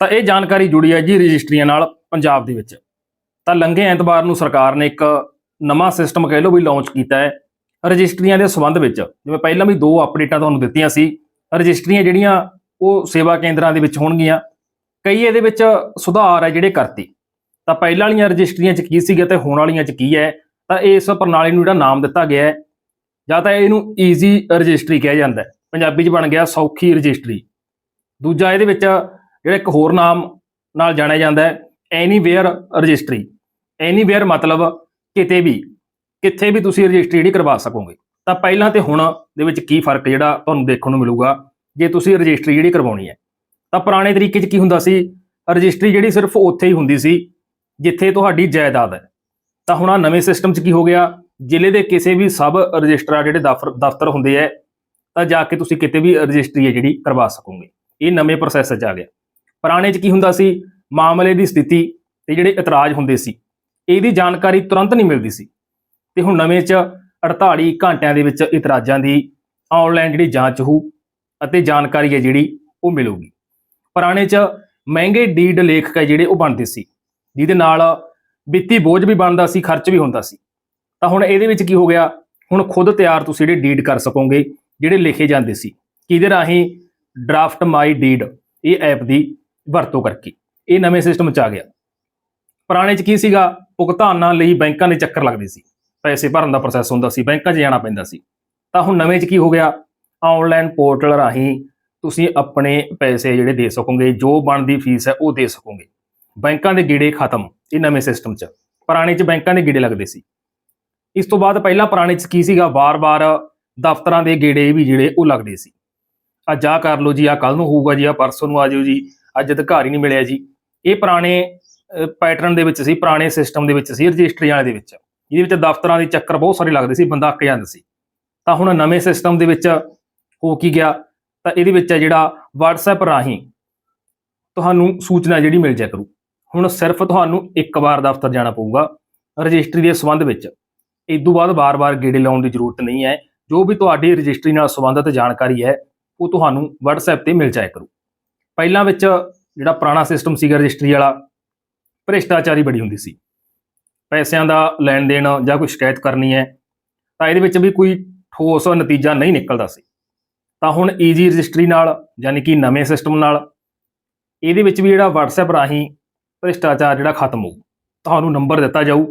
ਤਾਂ ਇਹ ਜਾਣਕਾਰੀ ਜੁੜੀ ਹੈ ਜੀ ਰਜਿਸਟਰੀਆਂ ਨਾਲ ਪੰਜਾਬ ਦੇ ਵਿੱਚ। ਤਾਂ ਲੰਘੇ ਐਤਵਾਰ ਨੂੰ ਸਰਕਾਰ ਨੇ ਇੱਕ ਨਵਾਂ ਸਿਸਟਮ ਕਹਿ ਲਓ ਵੀ ਲਾਂਚ ਕੀਤਾ ਹੈ। ਰਜਿਸਟਰੀਆਂ ਦੇ ਸੰਬੰਧ ਵਿੱਚ, ਜਿਵੇਂ ਪਹਿਲਾਂ ਵੀ ਦੋ ਅਪਡੇਟਾਂ ਤੁਹਾਨੂੰ ਦਿੱਤੀਆਂ ਸੀ, ਰਜਿਸਟਰੀਆਂ ਜਿਹੜੀਆਂ ਉਹ ਸੇਵਾ ਕੇਂਦਰਾਂ ਦੇ ਵਿੱਚ ਹੋਣਗੀਆਂ। ਕਈ ਇਹਦੇ ਵਿੱਚ ਸੁਧਾਰ ਹੈ ਜਿਹੜੇ ਕਰਤੇ। ਤਾਂ ਪਹਿਲਾਂ ਵਾਲੀਆਂ ਰਜਿਸਟਰੀਆਂ 'ਚ ਕੀ ਸੀਗਾ ਤੇ ਹੁਣ ਵਾਲੀਆਂ 'ਚ ਕੀ ਹੈ? ਤਾਂ ਇਸ ਪ੍ਰਣਾਲੀ ਨੂੰ ਜਿਹੜਾ ਨਾਮ ਦਿੱਤਾ ਗਿਆ ਹੈ, ਜਾਂ ਤਾਂ ਇਹਨੂੰ ਈਜ਼ੀ ਰਜਿਸਟਰੀ ਕਿਹਾ ਜਾਂਦਾ ਹੈ। ਪੰਜਾਬੀ 'ਚ ਬਣ ਗਿਆ ਸੌਖੀ ਰਜਿਸਟਰੀ। ਦੂਜਾ ਇਹਦੇ ਵਿੱਚ ਜਿਹੜਾ ਇੱਕ ਹੋਰ ਨਾਮ ਨਾਲ ਜਾਣਿਆ ਜਾਂਦਾ ਹੈ ਐਨੀਵੇਅਰ ਰਜਿਸਟਰੀ ਐਨੀਵੇਅਰ ਮਤਲਬ ਕਿਤੇ ਵੀ, ਕਿੱਥੇ ਵੀ ਤੁਸੀਂ ਰਜਿਸਟਰੀ ਜਿਹੜੀ ਕਰਵਾ ਸਕੋਗੇ। ਤਾਂ ਪਹਿਲਾਂ ਤੇ ਹੁਣ ਦੇ ਵਿੱਚ ਕੀ ਫ਼ਰਕ ਜਿਹੜਾ ਤੁਹਾਨੂੰ ਦੇਖਣ ਨੂੰ ਮਿਲੂਗਾ, ਜੇ ਤੁਸੀਂ ਰਜਿਸਟਰੀ ਜਿਹੜੀ ਕਰਵਾਉਣੀ ਹੈ। ਤਾਂ ਪੁਰਾਣੇ ਤਰੀਕੇ 'ਚ ਕੀ ਹੁੰਦਾ ਸੀ? ਰਜਿਸਟਰੀ ਜਿਹੜੀ ਸਿਰਫ ਉੱਥੇ ਹੀ ਹੁੰਦੀ ਸੀ, ਜਿੱਥੇ ਤੁਹਾਡੀ ਜਾਇਦਾਦ ਹੈ। ਤਾਂ ਹੁਣ ਆ ਨਵੇਂ ਸਿਸਟਮ 'ਚ ਕੀ ਹੋ ਗਿਆ? ਜ਼ਿਲ੍ਹੇ ਦੇ ਕਿਸੇ ਵੀ ਸਬ ਰਜਿਸਟਰਾਰ ਜਿਹੜੇ ਦਫ਼ਤਰ ਦਫ਼ਤਰ ਹੁੰਦੇ ਆ ਤਾਂ ਜਾ ਕੇ ਤੁਸੀਂ ਕਿਤੇ ਵੀ ਰਜਿਸਟਰੀ ਹੈ ਜਿਹੜੀ ਕਰਵਾ ਸਕੋਗੇ। ਇਹ ਨਵੇਂ ਪ੍ਰੋਸੈਸ 'ਚ ਆ ਗਿਆ। ਪੁਰਾਣੇ 'ਚ ਕੀ ਹੁੰਦਾ ਸੀ? ਮਾਮਲੇ ਦੀ ਸਥਿਤੀ ਤੇ ਜਿਹੜੇ ਇਤਰਾਜ਼ ਹੁੰਦੇ ਸੀ, ਇਹਦੀ ਜਾਣਕਾਰੀ ਤੁਰੰਤ ਨਹੀਂ ਮਿਲਦੀ ਸੀ। ਤੇ ਹੁਣ ਨਵੇਂ 'ਚ 48 ਘੰਟਿਆਂ ਦੇ ਵਿੱਚ ਇਤਰਾਜ਼ਾਂ ਦੀ ਆਨਲਾਈਨ ਜਿਹੜੀ ਜਾਂਚ ਹੋਊ ਅਤੇ ਜਾਣਕਾਰੀ ਹੈ ਜਿਹੜੀ ਉਹ ਮਿਲੂਗੀ। ਪੁਰਾਣੇ 'ਚ ਮਹਿੰਗੇ ਡੀਡ ਲੇਖਕ ਹੈ ਜਿਹੜੇ ਉਹ ਬਣਦੇ ਸੀ, ਜਿਹਦੇ ਨਾਲ ਵਿੱਤੀ ਬੋਝ ਵੀ ਬਣਦਾ ਸੀ, ਖਰਚ ਵੀ ਹੁੰਦਾ ਸੀ। ਤਾਂ ਹੁਣ ਇਹਦੇ ਵਿੱਚ ਕੀ ਹੋ ਗਿਆ? ਹੁਣ ਖੁਦ ਤਿਆਰ ਤੁਸੀਂ ਜਿਹੜੇ ਡੀਡ ਕਰ ਸਕੋਗੇ, ਜਿਹੜੇ ਲਿਖੇ ਜਾਂਦੇ ਸੀ, ਕਿਹਦੇ ਰਾਹੀਂ? ਡਰਾਫਟ ਮਾਈ ਡੀਡ, ਇਹ ਐਪ ਦੀ ਵਰਤੋਂ ਕਰਕੇ। ਇਹ ਨਵੇਂ ਸਿਸਟਮ 'ਚ ਆ ਗਿਆ। ਪੁਰਾਣੇ 'ਚ ਕੀ ਸੀਗਾ? ਭੁਗਤਾਨਾਂ ਲਈ ਬੈਂਕਾਂ ਦੇ ਚੱਕਰ ਲੱਗਦੇ ਸੀ। ਪੈਸੇ ਭਰਨ ਦਾ ਪ੍ਰੋਸੈਸ ਹੁੰਦਾ ਸੀ, ਬੈਂਕਾਂ 'ਚ ਜਾਣਾ ਪੈਂਦਾ ਸੀ। ਤਾਂ ਹੁਣ ਨਵੇਂ 'ਚ ਕੀ ਹੋ ਗਿਆ? ਆਨਲਾਈਨ ਪੋਰਟਲ ਰਾਹੀਂ ਤੁਸੀਂ ਆਪਣੇ ਪੈਸੇ ਜਿਹੜੇ ਦੇ ਸਕੋਗੇ, ਜੋ ਬਣਦੀ ਫੀਸ ਹੈ ਉਹ ਦੇ ਸਕੋਗੇ। ਬੈਂਕਾਂ ਦੇ ਗੇੜੇ ਖਤਮ, ਇਹ ਨਵੇਂ ਸਿਸਟਮ 'ਚ। ਪੁਰਾਣੇ 'ਚ ਬੈਂਕਾਂ ਦੇ ਗੇੜੇ ਲੱਗਦੇ ਸੀ। ਇਸ ਤੋਂ ਬਾਅਦ ਪਹਿਲਾਂ ਪੁਰਾਣੇ 'ਚ ਕੀ ਸੀਗਾ? ਵਾਰ-ਵਾਰ ਦਫ਼ਤਰਾਂ ਦੇ ਗੇੜੇ ਵੀ ਜਿਹੜੇ ਉਹ ਲੱਗਦੇ ਸੀ। ਅੱਜ ਜਾ ਕਰ ਲਓ ਜੀ ਆ ਕੱਲ ਨੂੰ ਹੋਊਗਾ ਜੀ ਆ ਪਰਸੋਂ ਨੂੰ ਆ ਜਿਓ ਜੀ। ਅੱਜ ਅਧਿਕਾਰ ਹੀ ਨਹੀਂ ਮਿਲਿਆ ਜੀ। ਇਹ ਪੁਰਾਣੇ ਪੈਟਰਨ ਦੇ ਵਿੱਚ ਸੀ, ਪੁਰਾਣੇ ਸਿਸਟਮ ਦੇ ਵਿੱਚ ਸੀ, ਰਜਿਸਟਰੀ ਵਾਲੇ ਦੇ ਵਿੱਚ। ਜਿਹਦੇ ਵਿੱਚ ਦਫ਼ਤਰਾਂ ਦੇ ਚੱਕਰ ਬਹੁਤ ਸਾਰੇ ਲੱਗਦੇ ਸੀ, ਬੰਦਾ ਅੱਕ ਜਾਂਦਾ ਸੀ। ਤਾਂ ਹੁਣ ਨਵੇਂ ਸਿਸਟਮ ਦੇ ਵਿੱਚ ਹੋ ਕੀ ਗਿਆ? ਤਾਂ ਇਹਦੇ ਵਿੱਚ ਹੈ ਜਿਹੜਾ WhatsApp ਰਾਹੀਂ ਤੁਹਾਨੂੰ ਸੂਚਨਾ ਜਿਹੜੀ ਮਿਲ ਜਾ ਕਰੂ। ਹੁਣ ਸਿਰਫ ਤੁਹਾਨੂੰ ਇੱਕ ਵਾਰ ਦਫ਼ਤਰ ਜਾਣਾ ਪਊਗਾ, ਰਜਿਸਟਰੀ ਦੇ ਸੰਬੰਧ ਵਿੱਚ। ਇਸ ਤੋਂ ਬਾਅਦ ਵਾਰ-ਵਾਰ ਗੇੜੇ ਲਾਉਣ ਦੀ ਜ਼ਰੂਰਤ ਨਹੀਂ ਹੈ। ਜੋ ਵੀ ਤੁਹਾਡੀ ਰਜਿਸਟਰੀ ਨਾਲ ਸੰਬੰਧਿਤ ਜਾਣਕਾਰੀ ਹੈ, ਉਹ ਤੁਹਾਨੂੰ WhatsApp ਤੇ ਮਿਲ ਜਾਇਆ ਕਰੂ। ਪਹਿਲਾਂ ਵਿੱਚ ਜਿਹੜਾ ਪੁਰਾਣਾ ਸਿਸਟਮ ਸੀਗਾ ਰਜਿਸਟਰੀ ਵਾਲਾ, ਭ੍ਰਿਸ਼ਟਾਚਾਰੀ ਬੜੀ ਹੁੰਦੀ ਸੀ। ਪੈਸਿਆਂ ਦਾ ਲੈਣ ਦੇਣ ਜਾਂ ਕੋਈ ਸ਼ਿਕਾਇਤ ਕਰਨੀ ਹੈ, ਤਾਂ ਇਹਦੇ ਵਿੱਚ ਵੀ ਕੋਈ ਠੋਸ ਨਤੀਜਾ ਨਹੀਂ ਨਿਕਲਦਾ ਸੀ। ਤਾਂ ਹੁਣ ਈਜ਼ੀ ਰਜਿਸਟਰੀ ਨਾਲ, ਯਾਨੀ ਕਿ ਨਵੇਂ ਸਿਸਟਮ ਨਾਲ, ਇਹਦੇ ਵਿੱਚ ਵੀ ਜਿਹੜਾ WhatsApp ਰਾਹੀਂ ਭ੍ਰਿਸ਼ਟਾਚਾਰ ਜਿਹੜਾ ਖਤਮ ਹੋਊ, ਤੁਹਾਨੂੰ ਨੰਬਰ ਦਿੱਤਾ ਜਾਊ।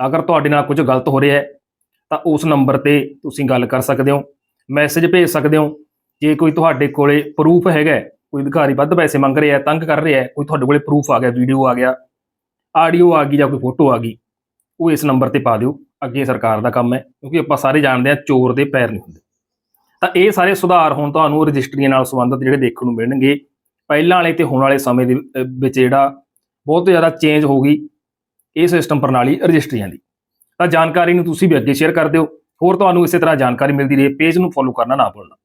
ਅਗਰ ਤੁਹਾਡੇ ਨਾਲ ਕੁਝ ਗਲਤ ਹੋ ਰਿਹਾ ਹੈ, ਤਾਂ ਉਸ ਨੰਬਰ ਤੇ ਤੁਸੀਂ ਗੱਲ ਕਰ ਸਕਦੇ ਹੋ ਮੈਸੇਜ ਭੇਜ ਸਕਦੇ ਹੋ। ਜੇ ਕੋਈ ਤੁਹਾਡੇ ਕੋਲੇ ਪ੍ਰੂਫ ਹੈਗਾ ਕੋਈ ਅਧਿਕਾਰੀ ਵੱਧ ਪੈਸੇ ਮੰਗ ਰਿਹਾ ਹੈ ਤੰਗ ਕਰ ਰਿਹਾ ਹੈ ਕੋਈ ਤੁਹਾਡੇ ਕੋਲੇ ਪ੍ਰੂਫ ਆ ਗਿਆ ਵੀਡੀਓ ਆ ਗਿਆ ਆਡੀਓ ਆ ਗਈ ਜਾਂ ਕੋਈ ਫੋਟੋ ਆ ਗਈ, ਉਹ ਇਸ ਨੰਬਰ ਤੇ ਪਾ ਦਿਓ, ਅੱਗੇ ਸਰਕਾਰ ਦਾ ਕੰਮ ਹੈ, ਕਿਉਂਕਿ ਆਪਾਂ ਸਾਰੇ ਜਾਣਦੇ ਹਾਂ ਚੋਰ ਦੇ ਪੈਰ ਨਹੀਂ ਹੁੰਦੇ। ਤਾਂ ਇਹ ਸਾਰੇ ਸੁਧਾਰ ਹੁਣ ਤੁਹਾਨੂੰ ਰਜਿਸਟਰੀਆਂ ਨਾਲ ਸੰਬੰਧਿਤ ਜਿਹੜੇ ਦੇਖਣ ਨੂੰ ਮਿਲਣਗੇ। ਪਹਿਲਾਂ ਵਾਲੇ ਤੇ ਹੁਣ ਵਾਲੇ ਸਮੇਂ ਦੇ ਵਿੱਚ ਜਿਹੜਾ ਬਹੁਤ ਜ਼ਿਆਦਾ ਚੇਂਜ ਹੋ ਗਈ ਇਹ ਸਿਸਟਮ ਪ੍ਰਣਾਲੀ ਰਜਿਸਟਰੀਆਂ ਦੀ। ਤਾਂ ਜਾਣਕਾਰੀ ਨੂੰ ਤੁਸੀਂ ਵੀ ਅੱਗੇ ਸ਼ੇਅਰ ਕਰ ਦਿਓ, ਹੋਰ ਤੁਹਾਨੂੰ ਇਸੇ ਤਰ੍ਹਾਂ ਜਾਣਕਾਰੀ ਮਿਲਦੀ ਰਹੇ ਪੇਜ ਨੂੰ ਫੋਲੋ ਕਰਨਾ ਨਾ ਭੁੱਲਣਾ।